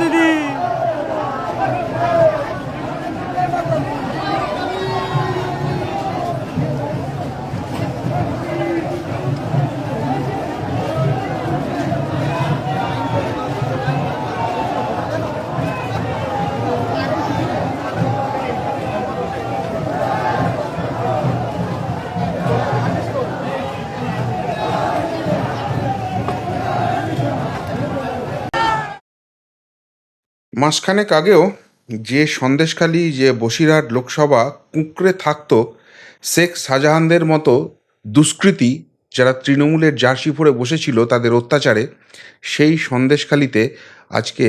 দিদি মাসখানেক আগেও যে সন্দেশখালী, যে বসিরহাট লোকসভা কুঁকড়ে থাকতো শেখ শাহজাহানদের মতো দুষ্কৃতী যারা তৃণমূলের জার্সি পরে বসেছিল তাদের অত্যাচারে, সেই সন্দেশখালিতে আজকে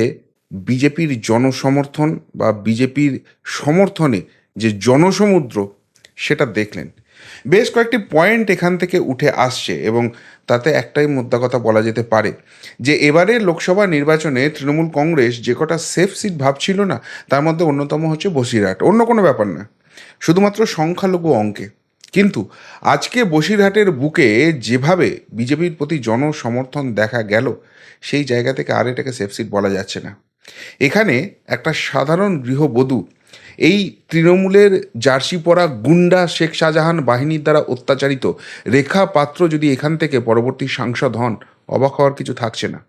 বিজেপির জনসমর্থন বা বিজেপির সমর্থনে যে জনসমুদ্র, সেটা দেখলেন। বেশ কয়েকটি পয়েন্ট এখান থেকে উঠে আসছে এবং তাতে একটাই মোদ্দা কথা বলা যেতে পারে যে এবারে লোকসভা নির্বাচনে তৃণমূল কংগ্রেস যে কটা সেফ সিট ভাবছিল না, তার মধ্যে অন্যতম হচ্ছে বসিরহাট। অন্য কোনো ব্যাপার না, শুধুমাত্র সংখ্যালঘু অঙ্কে। কিন্তু আজকে বসিরহাটের বুকে যেভাবে বিজেপির প্রতি জনসমর্থন দেখা গেল, সেই জায়গা থেকে আর এটাকে সেফ সিট বলা যাচ্ছে না। এখানে একটা সাধারণ গৃহবধূ এই তৃণমূলের জার্সি পরা গুন্ডা শেখ শাহজাহান বাহিনীর দ্বারা অত্যাচারিত রেখা পাত্র যদি এখান থেকে পরবর্তী সাংসদ হন, অবাক হওয়ার কিছু থাকছে না।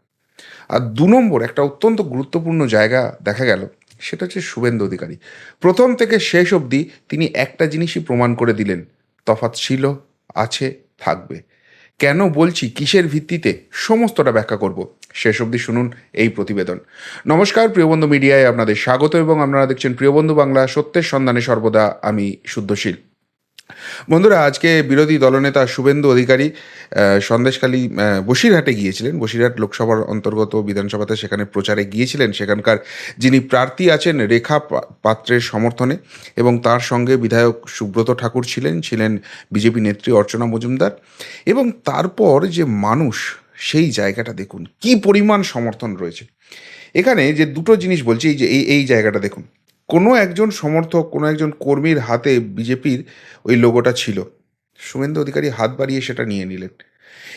আর দু নম্বর, একটা অত্যন্ত গুরুত্বপূর্ণ জায়গা দেখা গেল, সেটা হচ্ছে শুভেন্দু অধিকারী। প্রথম থেকে শেষ অবধি তিনি একটা জিনিসই প্রমাণ করে দিলেন, তফাৎ ছিল, আছে, থাকবে। কেন বলছি, কিসের ভিত্তিতে, সমস্তটা ব্যাখ্যা করব। শেষ অবধি শুনুন এই প্রতিবেদন। নমস্কার প্রিয়বন্ধু মিডিয়ায় আপনাদের স্বাগত এবং আপনারা দেখছেন প্রিয়বন্ধু বাংলা, সত্যের সন্ধানে সর্বদা আমি শুদ্ধশীল। বন্ধুরা, আজকে বিরোধী দলনেতা শুভেন্দু অধিকারী সন্দেশখালী বসিরহাটে গিয়েছিলেন। বসিরহাট লোকসভার অন্তর্গত বিধানসভাতে সেখানে প্রচারে গিয়েছিলেন সেখানকার যিনি প্রার্থী আছেন রেখা পাত্রের সমর্থনে এবং তার সঙ্গে বিধায়ক সুব্রত ঠাকুর ছিলেন ছিলেন বিজেপি নেত্রী অর্চনা মজুমদার এবং তারপর যে মানুষ সেই জায়গাটা দেখুন। কি পরিমাণ সমর্থন রয়েছে। এখানে যে দুটো জিনিস বলছি, এই যে এই এই জায়গাটা দেখুন। কোনো একজন সমর্থক, কোনো একজন কর্মীর হাতে বিজেপির ওই লোগোটা ছিল। শুভেন্দু অধিকারী হাত বাড়িয়ে সেটা নিয়ে নিলেন।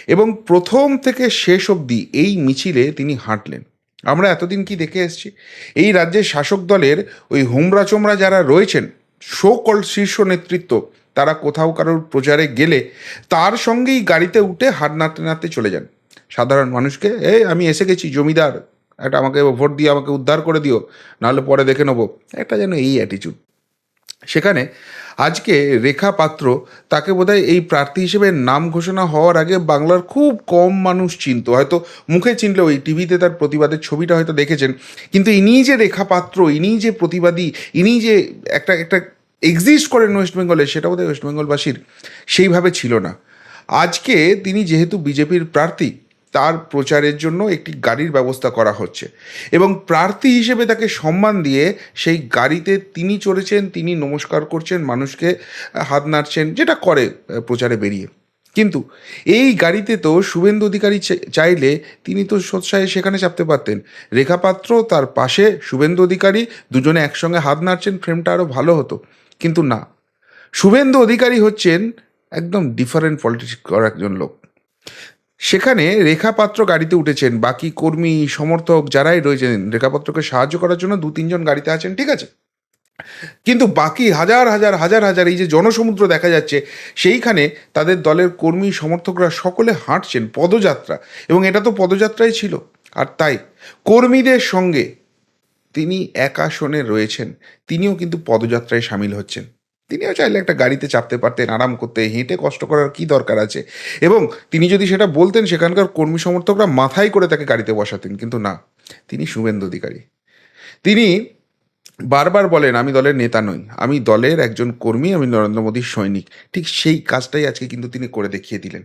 এবং প্রথম থেকে শেষ অবধি এই মিছিলে তিনি হাঁটলেন। আমরা এতদিন কি দেখে এসেছি? এই রাজ্যের শাসক দলের ওই হোমরা চোমরা যারা রয়েছেন সকল শীর্ষ নেতৃত্ব, তারা কোথাও কারোর প্রচারে গেলে তার সঙ্গেই গাড়িতে উঠে হাত নাড়তে নাড়তে চলে যান। সাধারণ মানুষকে, এই, আমি এসে গেছি, জমিদার। একটা আমাকে ভোট দিয়ে আমাকে উদ্ধার করে দিও, নাহলে পরে দেখে নেব। একটা যেন এই অ্যাটিচিউড সেখানে আজকে রেখা পাত্র তাকে বোধহয় এই প্রার্থী হিসেবে নাম ঘোষণা হওয়ার আগে বাংলার খুব কম মানুষ চিনত। হয়তো মুখে চিনলেও এই টিভিতে তার প্রতিবাদের ছবিটা হয়তো দেখেছেন। কিন্তু ইনিই যে রেখা পাত্র, ইনিই যে প্রতিবাদী, ইনিই যে একটা একটা এক্সিস্ট করেন ওয়েস্ট বেঙ্গলে সেটা বোধহয় ওয়েস্ট বেঙ্গলবাসীর সেইভাবে ছিল না। আজকে তিনি যেহেতু বিজেপির প্রার্থী তার প্রচারের জন্য একটি গাড়ির ব্যবস্থা করা হচ্ছে। এবং প্রার্থী হিসেবে তাকে সম্মান দিয়ে সেই গাড়িতে তিনি চড়েছেন, তিনি নমস্কার করছেন, মানুষকে হাত নাড়ছেন, যেটা করে প্রচারে বেরিয়ে। কিন্তু এই গাড়িতে তো শুভেন্দু অধিকারী চাইলে তিনি তো সোৎসাহে সেখানে চাপতে পারতেন। রেখাপাত্র তার পাশে শুভেন্দু অধিকারী দুজনে একসঙ্গে হাত নাড়ছেন, ফ্রেমটা আরও ভালো হতো। কিন্তু না। শুভেন্দু অধিকারী হচ্ছেন একদম ডিফারেন্ট পলিটিক্স করা একজন লোক। সেখানে রেখাপাত্র গাড়িতে উঠেছেন। বাকি কর্মী, সমর্থক যারাই রয়েছেন, রেখাপাত্রকে সাহায্য করার জন্য দু, তিনজন গাড়িতে আছেন, ঠিক আছে? কিন্তু বাকি হাজার হাজার হাজার হাজার এই যে জনসমুদ্র দেখা যাচ্ছে, সেইখানে তাদের দলের কর্মী, সমর্থকরা সকলে হাঁটছেন পদযাত্রা। এবং এটা তো পদযাত্রাই ছিল। আর তাই কর্মীদের সঙ্গে তিনি এক আসনে রয়েছেন। তিনিও কিন্তু পদযাত্রায় সামিল হচ্ছেন। তিনিও চাইলে একটা গাড়িতে চাপতে পারতেন, আরাম করতে হেঁটে কষ্ট করার কি দরকার আছে? এবং তিনি যদি সেটা বলতেন, সেখানকার কর্মী সমর্থকরা মাথায় করে তাকে গাড়িতে বসাতেন, কিন্তু না, তিনি শুভেন্দু অধিকারী। তিনি বারবার বলেন, আমি দলের নেতা নই, আমি দলের একজন কর্মী, আমি নরেন্দ্র মোদীর সৈনিক। ঠিক সেই কাজটাই আজকে কিন্তু তিনি করে দেখিয়ে দিলেন।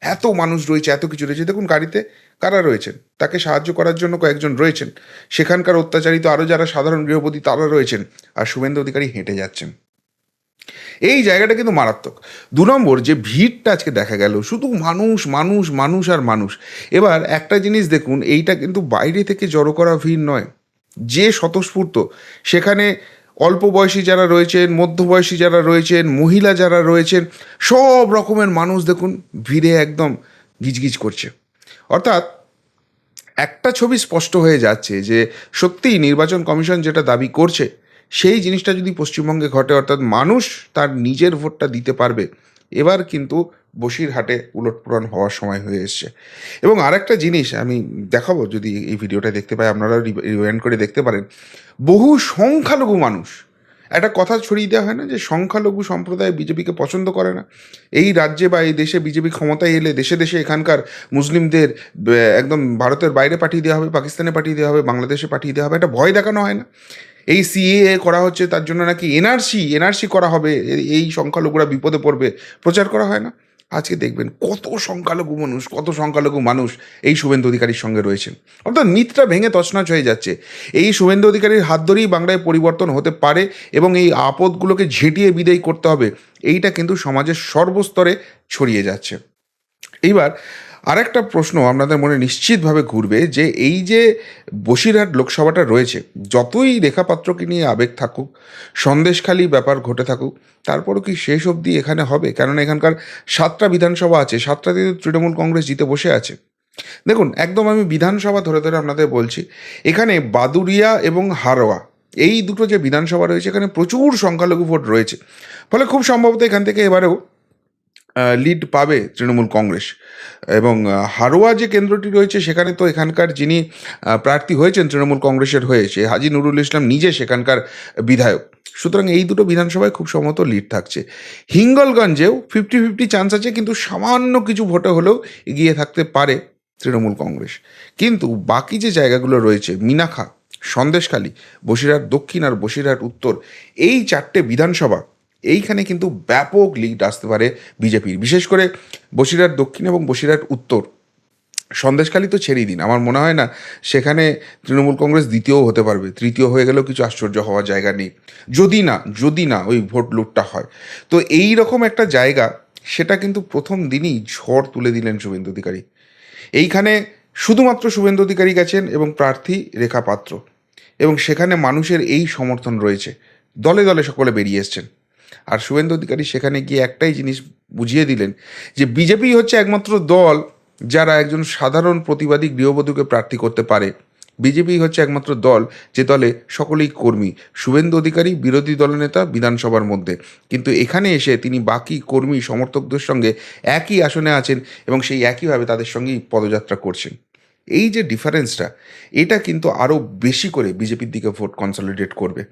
এত মানুষ রয়েছে, এত কিছু রয়েছে। দেখুন, গাড়িতে কারা রয়েছেন? তাকে সাহায্য করার জন্য কয়েকজন রয়েছেন। সেখানকার অত্যাচারিত আরও যারা সাধারণ গৃহবধূ, তারা রয়েছেন। আর শুভেন্দু অধিকারী হেঁটে যাচ্ছেন। এই জায়গাটা কিন্তু মারাত্মক। দু নম্বর যে ভিড়টা আজকে দেখা গেল, শুধু মানুষ মানুষ মানুষ আর মানুষ। এবার একটা জিনিস দেখুন, এইটা কিন্তু বাইরে থেকে জড়ো করা ভিড় নয়। যে স্বতঃস্ফূর্ত, সেখানে অল্প বয়সী যারা রয়েছেন, মধ্যবয়সী যারা রয়েছেন, মহিলা যারা রয়েছেন, সব রকমের মানুষ দেখুন, ভিড়ে একদম গিজগিজ করছে। অর্থাৎ একটা ছবি স্পষ্ট হয়ে যাচ্ছে যে সত্যিই নির্বাচন কমিশন যেটা দাবি করছে সেই জিনিসটা যদি পশ্চিমবঙ্গে ঘটে, অর্থাৎ মানুষ তার নিজের ভোটটা দিতে পারবে, এবার কিন্তু বসিরহাটে উলটপুরন হওয়ার সময় হয়ে এসছে। এবং আরেকটা জিনিস আমি দেখাবো, যদি এই ভিডিওটা দেখতে পাই আপনারা রিওয়াইন্ড করে দেখতে পারেন। বহু সংখ্যালঘু মানুষ, একটা কথা ছড়িয়ে দেওয়া হয় না যে সংখ্যালঘু সম্প্রদায় বিজেপিকে পছন্দ করে না। এই রাজ্যে বা এই দেশে বিজেপি ক্ষমতায় এলে দেশে দেশে এখানকার মুসলিমদের একদম ভারতের বাইরে পাঠিয়ে দেওয়া হবে, পাকিস্তানে পাঠিয়ে দেওয়া হবে, বাংলাদেশে পাঠিয়ে দেওয়া হবে, একটা ভয় দেখানো হয় না। এই সিএ করা হচ্ছে, তার জন্য নাকি এনআরসি এনআরসি করা হবে, এই সংখ্যালঘুরা বিপদে পড়বে। প্রচার করা হয় না? আজকে দেখবেন কত সংখ্যালঘু মানুষ, কত সংখ্যালঘু মানুষ এই শুভেন্দু অধিকারীর সঙ্গে রয়েছেন। অর্থাৎ মিথটা ভেঙে তছনছ হয়ে যাচ্ছে। এই শুভেন্দু অধিকারীর হাত ধরেই বাংলায় পরিবর্তন হতে পারে এবং এই আপদগুলোকে ঝেঁটিয়ে বিদায় করতে হবে, এইটা কিন্তু সমাজের সর্বস্তরে ছড়িয়ে যাচ্ছে। এইবার আরেকটা প্রশ্ন আপনাদের মনে নিশ্চিতভাবে ঘুরবে যে এই যে বসিরহাট লোকসভাটা রয়েছে, যতই রেখাপাত্রকে নিয়ে আবেগ থাকুক, সন্দেশখালী ব্যাপার ঘটে থাকুক, তারপরও কি শেষ অবধি এখানে হবে? কেননা এখানকার সাতটা বিধানসভা আছে সাতটাতে তৃণমূল কংগ্রেস জিতে বসে আছে। দেখুন, একদম আমি বিধানসভা ধরে ধরে আপনাদের বলছি, এখানে বাদুরিয়া এবং হারোয়া, এই দুটো যে বিধানসভা রয়েছে, এখানে প্রচুর সংখ্যালঘু ভোট রয়েছে। ফলে খুব সম্ভবত এখান থেকে এবারেও লিড পাবে তৃণমূল কংগ্রেস। এবং হারোয়া যে কেন্দ্রটি রয়েছে, সেখানে তো এখানকার যিনি প্রার্থী হয়েছেন তৃণমূল কংগ্রেসের হয়ে, সে হাজি নুরুল ইসলাম নিজে সেখানকার বিধায়ক। সুতরাং এই দুটো বিধানসভায় খুব সম্ভবত লিড থাকছে। হিঙ্গলগঞ্জেও ফিফটি ফিফটি চান্স আছে, কিন্তু সামান্য কিছু ভোটে হলেও এগিয়ে থাকতে পারে তৃণমূল কংগ্রেস। কিন্তু বাকি যে জায়গাগুলো রয়েছে মিনাখা সন্দেশখালী, বসিরহাট দক্ষিণ আর বসিরহাট উত্তর, এই চারটে বিধানসভা এইখানে কিন্তু ব্যাপক লিড আসতে পারে বিজেপির। বিশেষ করে বসিরহাট দক্ষিণ এবং বসিরহাট উত্তর। সন্দেশখালী তো ছেড়েই দিন। আমার মনে হয় না সেখানে তৃণমূল কংগ্রেস দ্বিতীয় হতে পারবে। তৃতীয় হয়ে গেলেও কিছু আশ্চর্য হওয়ার জায়গা নেই। যদি না যদি না ওই ভোট লুটটা হয়। তো এই রকম একটা জায়গা, সেটা কিন্তু প্রথম দিনই ঝড় তুলে দিলেন শুভেন্দু অধিকারী। এইখানে শুধুমাত্র শুভেন্দু অধিকারী গেছেন এবং প্রার্থী রেখা পাত্র। এবং সেখানে মানুষের এই সমর্থন রয়েছে। দলে দলে সকলে বেরিয়ে এসছেন। আর শুভেন্দু অধিকারী সেখানে গিয়ে একটাই জিনিস বুঝিয়ে দিলেন যে বিজেপি হচ্ছে একমাত্র দল যারা একজন সাধারণ প্রতিবাদী গৃহবধূকে প্রার্থী করতে পারে। বিজেপি হচ্ছে একমাত্র দল যে দলে সকলেই কর্মী। শুভেন্দু অধিকারী, বিরোধী দলনেতা বিধানসভার মধ্যে। কিন্তু এখানে এসে তিনি বাকি কর্মী, সমর্থকদের সঙ্গে একই আসনে আছেন এবং সেই একইভাবে তাদের সঙ্গেই পদযাত্রা করছেন। এই যে ডিফারেন্সটা এটা কিন্তু আরও বেশি করে বিজেপির দিকে ভোট কনসলিডেট করবে।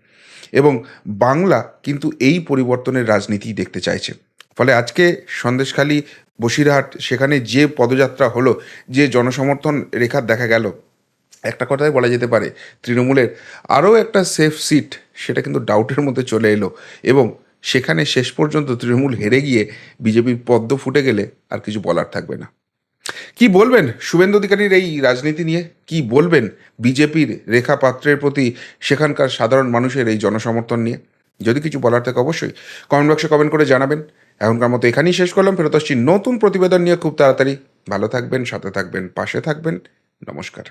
এবং বাংলা কিন্তু এই পরিবর্তনের রাজনীতি দেখতে চাইছে। ফলে আজকে সন্দেশখালী, বসিরহাট, সেখানে যে পদযাত্রা হলো, যে জনসমর্থন রেখা দেখা গেল, একটা কথাই বলা যেতে পারে, তৃণমূলের আরও একটা সেফ সিট সেটা কিন্তু ডাউটের মধ্যে চলে এলো। এবং সেখানে শেষ পর্যন্ত তৃণমূল হেরে গিয়ে বিজেপির পদ্ম ফুটে গেলে আর কিছু বলার থাকবে না। কি বলবেন? শুভেন্দু অধিকারীর এই রাজনীতি নিয়ে কি বলবেন? বিজেপির রেখা পাত্রের প্রতি সেখানকার সাধারণ মানুষের এই জনসমর্থন নিয়ে? যদি কিছু বলার থাকে অবশ্যই কমেন্ট বক্সে কমেন্ট করে জানাবেন। এখনকার মতো এখানেই শেষ করলাম। ফেরত আসছি নতুন প্রতিবেদন নিয়ে খুব তাড়াতাড়ি। ভালো থাকবেন, সাথে থাকবেন, পাশে থাকবেন। নমস্কার।